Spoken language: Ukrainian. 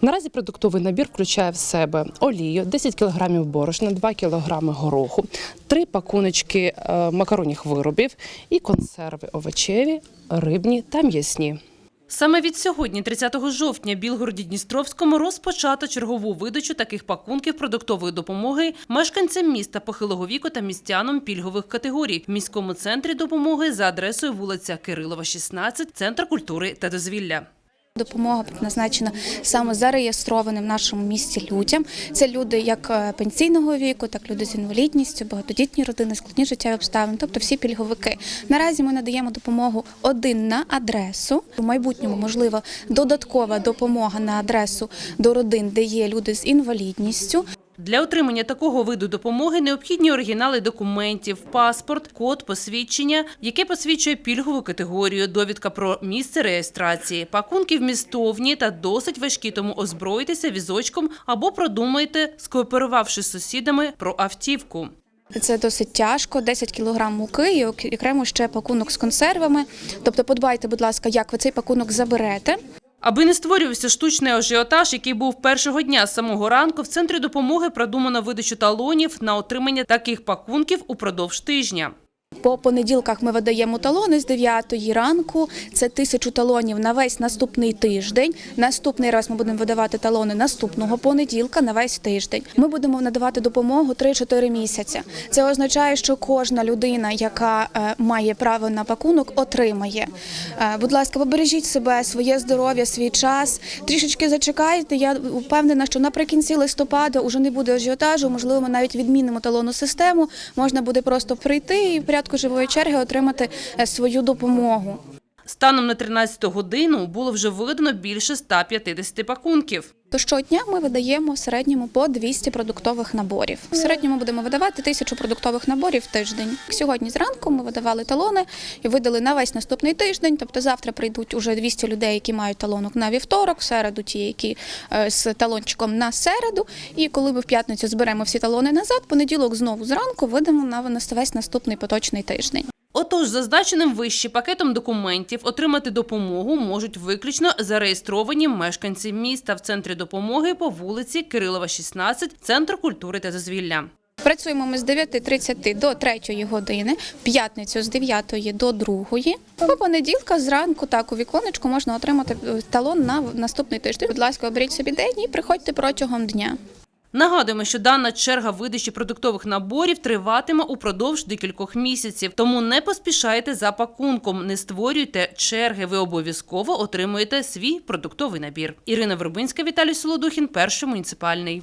Наразі продуктовий набір включає в себе олію, 10 кг борошна, 2 кг гороху, 3 пакуночки е, макаронних виробів і консерви овочеві, рибні та м'ясні. Саме від сьогодні, 30 жовтня, Білгороді Дністровському розпочато чергову видачу таких пакунків продуктової допомоги мешканцям міста похилого віку та містянам пільгових категорій в міському центрі допомоги за адресою вулиця Кирилова, 16, Центр культури та дозвілля. Допомога призначена саме зареєстрованим в нашому місті людям. Це люди як е, пенсійного віку, так люди з інвалідністю, багатодітні родини, складні життєві обставини, тобто всі пільговики. Наразі ми надаємо допомогу один на адресу. У майбутньому можлива додаткова допомога на адресу до родин, де є люди з інвалідністю. Для отримання такого виду допомоги необхідні оригінали документів, паспорт, код посвідчення, яке посвідчує пільгову категорію, довідка про місце реєстрації, пакунки вмістовні та досить важкі, тому озброїтеся візочком або продумайте, скооперувавши з сусідами про автівку. Це досить тяжко, 10 кг муки і окремо ще пакунок з консервами. Тобто, подбайте, будь ласка, як ви цей пакунок заберете. Аби не створювався штучний ажіотаж, який був першого дня з самого ранку, в центрі допомоги продумано видачу талонів на отримання таких пакунків упродовж тижня. По понеділках ми видаємо талони з 9 ранку. Це тисячу талонів на весь наступний тиждень. Наступний раз ми будемо видавати талони наступного понеділка на весь тиждень. Ми будемо надавати допомогу 3-4 місяці. Це означає, що кожна людина, яка е, має право на пакунок, отримає. Е, Будь ласка, побережіть себе, своє здоров'я, свій час. Трішечки зачекайте. Я впевнена, що наприкінці листопада вже не буде ажіотажу. Можливо, ми навіть відмінимо талонну систему. Можна буде просто прийти і в порядку живої черги отримати е, свою допомогу. Станом на 13 годину було вже видано більше 150 пакунків. То щодня ми видаємо в середньому по 200 продуктових наборів. В середньому будемо видавати тисячу продуктових наборів в тиждень. Сьогодні зранку ми видавали талони і видали на весь наступний тиждень. Тобто завтра прийдуть уже 200 людей, які мають талонок на вівторок, в середу ті, які е, з талончиком на середу. І коли ми в п'ятницю зберемо всі талони назад, понеділок знову зранку видамо на весь наступний поточний тиждень. Отож, зазначеним вище пакетом документів отримати допомогу можуть виключно зареєстровані мешканці міста в центрі допомоги по вулиці Кирилова, 16, Центр культури та дозвілля. Працюємо ми з 9.30 до 3 години, п'ятницю з 9 до 2. По понеділка зранку так у віконечку можна отримати е, талон на наступний тиждень. Будь ласка, оберіть собі день і приходьте протягом дня. Нагадуємо, що дана черга видачі продуктових наборів триватиме упродовж декількох місяців. Тому не поспішайте за пакунком, не створюйте черги. Ви обов'язково отримуєте свій продуктовий набір. Ірина Вербинська, Віталій Солодухін, перший муніципальний.